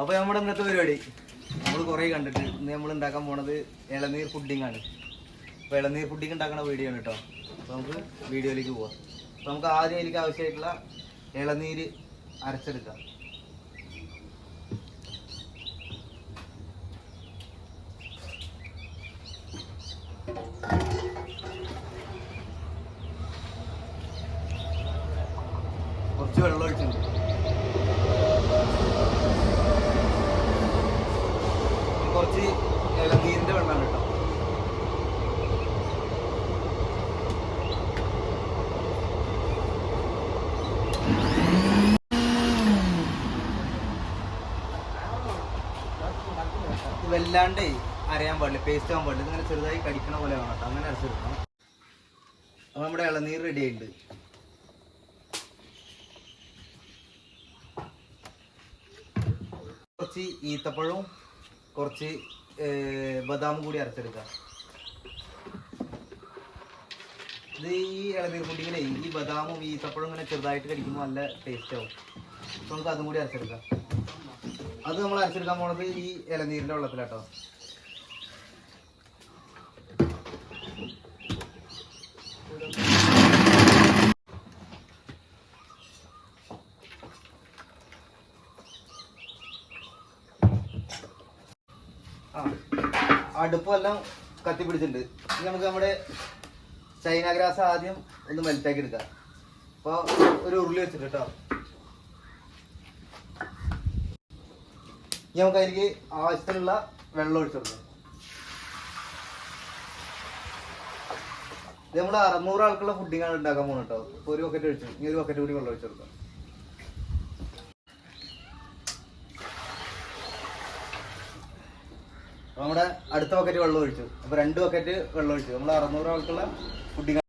അപ്പൊ നമ്മുടെ ഇന്നത്തെ പരിപാടി. നമ്മൾ കുറെ കണ്ടിട്ട് ഇന്ന് നമ്മൾ ഉണ്ടാക്കാൻ പോണത് ഇളനീർ പുഡിംഗ് ആണ്. അപ്പൊ ഇളനീർ പുഡിംഗ് ഉണ്ടാക്കുന്ന വീഡിയോ ആണ് കേട്ടോ അപ്പൊ നമുക്ക് വീഡിയോയിലേക്ക് പോവാം. അപ്പൊ നമുക്ക് ആദ്യം എനിക്ക് ആവശ്യമായിട്ടുള്ള ഇളനീര് അരച്ചെടുക്കാം. കുറച്ച് വെള്ളം ഒഴിച്ചിട്ടുണ്ട്. കുറച്ച് ഇളനീരിന്റെ വെള്ളമാണ് കേട്ടോ. വല്ലാണ്ടേ അരയാൻ പാടില്ല പേസ്റ്റ് ആവാൻ പാടില്ല. ഇങ്ങനെ ചെറുതായി കടിക്കണ പോലെ വേണം കേട്ടോ. അങ്ങനെ അരച്ചെടുക്കണം അപ്പോൾ നമ്മുടെ ഇളനീർ റെഡി ആയിട്ടുണ്ട്. കുറച്ച് ഈത്തപ്പഴവും കുറച്ച് ബദാം കൂടി അരച്ചെടുക്കാം. ഇത് ഈ ഇളനീർ പുഡിങ്ങിനെ ഈ ബദാമും ഈത്തപ്പഴം ഇങ്ങനെ ചെറുതായിട്ട് കടിക്കുമ്പോൾ നല്ല ടേസ്റ്റ് ആവും. അപ്പോൾ നമുക്ക് അതും കൂടി അരച്ചെടുക്കാം. അത് നമ്മൾ അരച്ചെടുക്കാൻ പോണത് ഈ ഇളനീരിന്റെ വെള്ളത്തിലാട്ടോ. അടുപ്പെല്ലാം കത്തിപ്പിടിച്ചിട്ടുണ്ട്. ഇനി നമുക്ക് നമ്മുടെ ചൈന ഗ്രാസ് ആദ്യം ഒന്ന് മെൽറ്റാക്കി എടുക്കാം. അപ്പോൾ ഒരു ഉരുളി വെച്ചിട്ട് കേട്ടോ. ഇനി നമുക്ക് അതിലേക്ക് ആവശ്യത്തിനുള്ള വെള്ളം ഒഴിച്ചു കൊടുക്കാം. ഇത് നമ്മൾ അറുന്നൂറ് ആൾക്കുള്ള ഫുഡിങ്ങാണ് ഉണ്ടാക്കാൻ പോകുന്നത് കേട്ടോ. ഇപ്പൊ ഒരു ബക്കറ്റ് ഒഴിച്ചു. ഇനി ഒരു ബക്കറ്റ് കൂടി വെള്ളം ഒഴിച്ചു കൊടുക്കാം. അപ്പൊ നമ്മുടെ അടുത്ത ബക്കറ്റ് വെള്ളം ഒഴിച്ചു. അപ്പൊ രണ്ട് ബക്കറ്റ് വെള്ളം ഒഴിച്ചു. നമ്മൾ അറുന്നൂറ് ആൾക്കുള്ള ഫുഡിങ്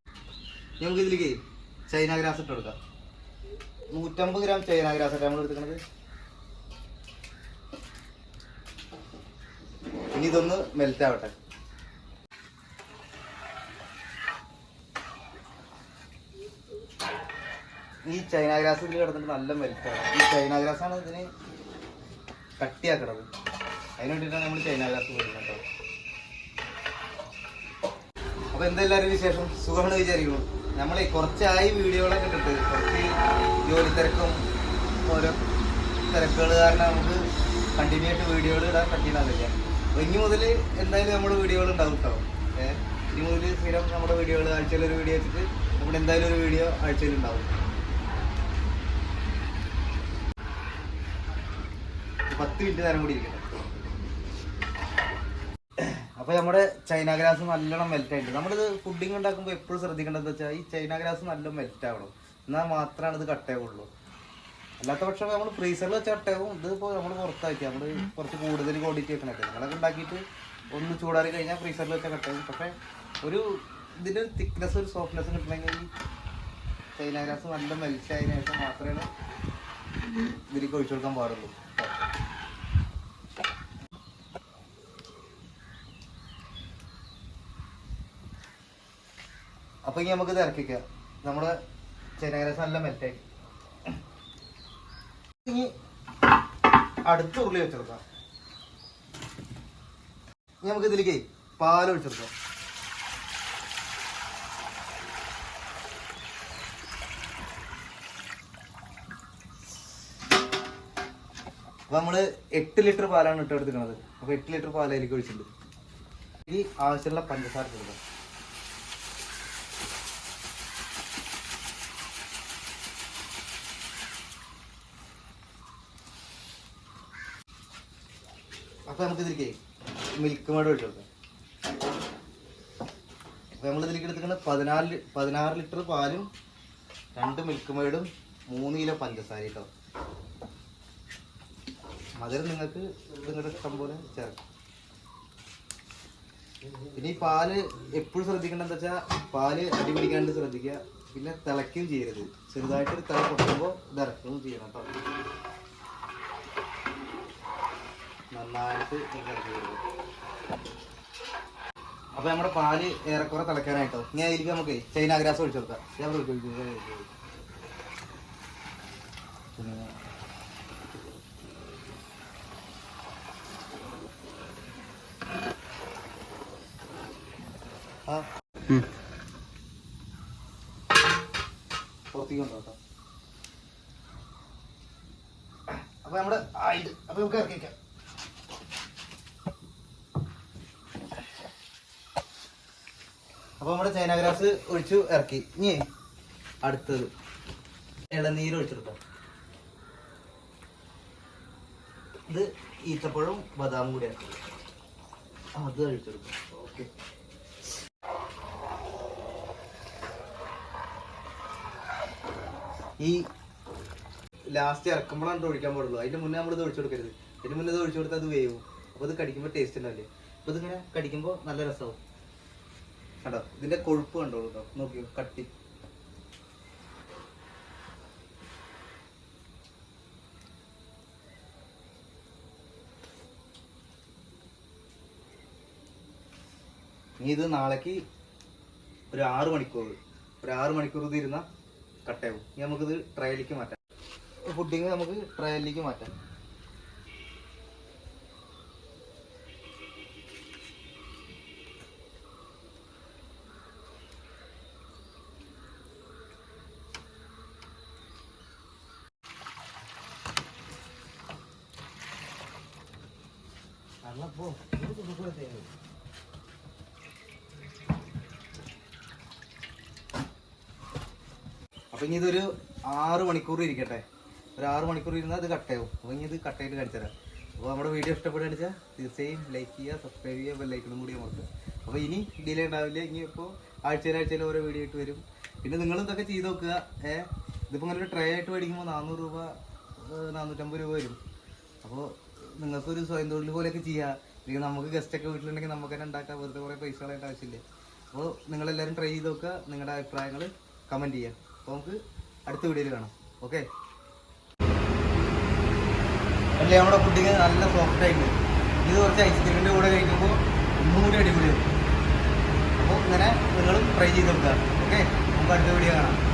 നമുക്ക് ഇതിലേക്ക് ചൈന ഗ്രാസ് ഇട്ട് കൊടുക്കാം. നൂറ്റമ്പത് ഗ്രാം ചൈന ഗ്രാസ് ആണ് നമ്മൾ എടുക്കുന്നത് ഇനി ഇതൊന്ന് മെൽറ്റ് ആവട്ടെ. ഈ ചൈന ഗ്രാസ് ഇതിൽ കിടന്നിട്ട് നല്ല മെൽറ്റ് ആണ്. ഈ ചൈന ആണ് ഇതിന് കട്ടിയാക്കണത്. അതിന് വേണ്ടിയിട്ടാണ് അപ്പൊ എന്തെല്ലാവരും വിശേഷം? സുഖമാണ് വിചാരിക്കുന്നു. നമ്മളെ കുറച്ചായി വീഡിയോകളൊക്കെ ഇട്ടിട്ട് കുറച്ച് ജോലി തിരക്കും ഓരോ തിരക്കുകൾ കാരണം നമുക്ക് കണ്ടിന്യൂ ആയിട്ട് വീഡിയോകൾ ഇടാൻ പറ്റിയതല്ല അപ്പൊ ഇനി മുതൽ എന്തായാലും നമ്മുടെ വീഡിയോകൾ ഉണ്ടാവും കേട്ടോ. ഏഹ് ഇനി മുതൽ സ്ഥിരം നമ്മുടെ വീഡിയോകൾ ആഴ്ചയിൽ ഒരു വീഡിയോ വെച്ചിട്ട് നമ്മുടെ എന്തായാലും ഒരു വീഡിയോ ആഴ്ചയിൽ ഉണ്ടാവും. പത്ത് മിനിറ്റ് നേരം കൂടി ഇരിക്കണം അപ്പൊ നമ്മുടെ ചൈന ഗ്രാസ് നല്ലോണം മെൽറ്റ് ആയിട്ടുണ്ട്. നമ്മളിത് ഫുഡിങ് ഉണ്ടാക്കുമ്പോൾ എപ്പോഴും ശ്രദ്ധിക്കേണ്ടത് വെച്ചാൽ ഈ ചൈന ഗ്രാസ് നല്ല മെൽറ്റ് ആവണം. എന്നാൽ മാത്രമാണ് ഇത് കട്ടയാവുള്ളൂ അല്ലാത്ത പക്ഷം നമ്മൾ ഫ്രീസറിൽ വെച്ച കട്ടയാവും ഇതിപ്പോൾ നമ്മൾ പുറത്താക്കി. നമ്മൾ കുറച്ച് കൂടുതൽ ക്വാണ്ടിറ്റി വെക്കണൊക്കെ നിങ്ങളൊക്കെ ഉണ്ടാക്കിയിട്ട് ഒന്ന് ചൂടാറി കഴിഞ്ഞാൽ ഫ്രീസറിൽ വെച്ച കട്ടയാവും പക്ഷേ ഒരു ഇതിന്റെ ഒരു തിക്നെസ് ഒരു സോഫ്റ്റ്നെസ് കിട്ടണമെങ്കിൽ ചൈന ഗ്രാസ് നല്ല മെൽറ്റ് ആയതിനു ശേഷം മാത്രമേ ഇതിലേക്ക് ഒഴിച്ചു കൊടുക്കാൻ പാടുള്ളൂ. അപ്പൊ ഇനി നമുക്ക് ഇത് ഇറക്കിക്കാം. നമ്മുടെ നല്ല ഇനി അടുത്ത ഉരുളി വെച്ചെടുക്കാം. ഇനി നമുക്ക് ഇതിലേക്ക് പാൽ ഒഴിച്ചെടുക്കാം. അപ്പൊ നമ്മൾ എട്ട് ലിറ്റർ പാലാണ് ഇട്ട് എടുത്തിരിക്കുന്നത്. അപ്പൊ എട്ട് ലിറ്റർ പാൽ ഒഴിച്ചിട്ടുണ്ട്. ഇനി ആവശ്യമുള്ള പഞ്ചസാര ചെറുതാണ് അപ്പൊ നമുക്ക് ഇതിലേക്ക് മിൽക്ക് മേഡ് ഒഴിച്ചു അപ്പൊ നമ്മൾ ഇതിലേക്ക് എടുത്തിരിക്കുന്ന പതിനാല് പതിനാറ് ലിറ്റർ പാലും രണ്ട് മിൽക്ക് മേഡും മൂന്ന് കിലോ പഞ്ചസാര കേട്ടോ മധുരം നിങ്ങൾക്ക് നിങ്ങളുടെ ഇഷ്ടം പോലെ ചേർക്കാം. പിന്നെ ഈ പാൽ എപ്പോഴും ശ്രദ്ധിക്കേണ്ടത് എന്താ വെച്ചാൽ പാൽ അടിപിടിക്കാണ്ട് ശ്രദ്ധിക്കുക. പിന്നെ തിളയ്ക്കുകയും ചെയ്യരുത്. ചെറുതായിട്ടൊരു തിള പൊട്ടുമ്പോൾ ഇറക്കുകയും ചെയ്യണം കേട്ടോ നന്നായിട്ട് ഇറക്കി അപ്പൊ നമ്മുടെ പാൽ ഏറെക്കുറെ തിളക്കാനായിട്ടോ ഇങ്ങനെ ആയിരിക്കും നമുക്ക് ചൈന ഗ്രാസ് ഒഴിച്ചു കൊടുക്കാം. പുറത്തേക്ക് കൊണ്ടോട്ടോ അപ്പൊ നമ്മുടെ ആയിട്ട് അപ്പൊ നമുക്ക് ഇറക്കിക്കാം അപ്പൊ നമ്മുടെ ചൈന ഗ്രാസ് ഒഴിച്ചു ഇറക്കി. ഇനി അടുത്തത് ഇളനീര് ഒഴിച്ചെടുക്കാം. ഇത് ഈത്തപ്പഴവും ബദാമും കൂടി ഇറക്കി അത് ഒഴിച്ചെടുക്കാം. ഓക്കെ. ഈ ലാസ്റ്റ് ഇറക്കുമ്പോഴാണ് ഒഴിക്കാൻ പാടുള്ളൂ. അതിന്റെ മുന്നേ നമ്മൾ ഇത് ഒഴിച്ചു കൊടുക്കരുത് അതിന് മുന്നേ ഇത് ഒഴിച്ചു കൊടുത്താൽ അത് വേവും. അപ്പോൾ ഇത് കടിക്കുമ്പോൾ ടേസ്റ്റ് ഉണ്ടാവില്ലേ? അപ്പോൾ ഇതിങ്ങനെ കടിക്കുമ്പോൾ നല്ല രസമാവും കണ്ടോ? ഇതിന്റെ കൊഴുപ്പ് കണ്ടോളൂ കേട്ടോ നോക്കിയോ കട്ടി. ഇനി ഇത് നാളേക്ക് ഒരു ആറ് മണിക്കൂർ ഒരു ആറ് മണിക്കൂർ ഇത് ഇരുന്ന കട്ടയാവും ഇനി നമുക്കിത് ട്രയലിലേക്ക് മാറ്റാം. ഫുഡിങ് നമുക്ക് ട്രയലിലേക്ക് മാറ്റാം. അല്ലപ്പോ അപ്പൊ ഇനി ഇതൊരു ആറ് മണിക്കൂർ ഇരിക്കട്ടെ. ഒരു ആറ് മണിക്കൂർ ഇരുന്നാൽ ഇത് കട്ടയാവും അപ്പോൾ ഇനി ഇത് കട്ടയിട്ട് കാണിച്ചു തരാം അപ്പോൾ നമ്മുടെ വീഡിയോ ഇഷ്ടപ്പെടുകയാണ് വെച്ചാൽ തീർച്ചയായും ലൈക്ക് ചെയ്യുക സബ്സ്ക്രൈബ് ചെയ്യുക ബെല്ലൈക്കണും കൂടി അമർത്തുക. അപ്പോൾ ഇനി ഡിലേ ഉണ്ടാവില്ല. ഇനി ഇപ്പോൾ ആഴ്ചയിൽ ഓരോ വീഡിയോ ഇട്ട് വരും. പിന്നെ നിങ്ങളും ഇതൊക്കെ ചെയ്ത് നോക്കുക. ഏഹ് ഇതിപ്പോൾ ഇങ്ങനെ ഒരു ട്രേ ആയിട്ട് മേടിക്കുമ്പോൾ നാനൂറ് രൂപ നാനൂറ്റമ്പത് രൂപ വരും. അപ്പോൾ നിങ്ങൾക്കൊരു സ്വയം തൊഴിൽ പോലെയൊക്കെ ചെയ്യാം. അല്ലെങ്കിൽ നമുക്ക് ഗസ്റ്റ് ഒക്കെ വീട്ടിലുണ്ടെങ്കിൽ നമുക്ക് തന്നെ ഉണ്ടാക്കാം. വെറുതെ കുറേ പൈസ കളയേണ്ട ആവശ്യമില്ല? അപ്പോൾ നിങ്ങളെല്ലാവരും ട്രൈ ചെയ്ത് നോക്കുക. നിങ്ങളുടെ അഭിപ്രായങ്ങൾ കമന്റ് ചെയ്യാം അപ്പോൾ നമുക്ക് അടുത്ത വീഡിയോയിൽ കാണാം. ഓക്കെ അല്ലേ നമ്മുടെ പുഡിങ് നല്ല സോഫ്റ്റ് ആയിട്ട് ഇത് കുറച്ച് ഐസ്ക്രീമിന്റെ കൂടെ കഴിക്കുമ്പോൾ ഒന്നും കൂടി അടിപൊളിയാവും അപ്പോൾ ഇങ്ങനെ നിങ്ങളും ട്രൈ ചെയ്ത് നോക്കുക. ഓക്കെ നമുക്ക് അടുത്ത വീഡിയോ കാണാം.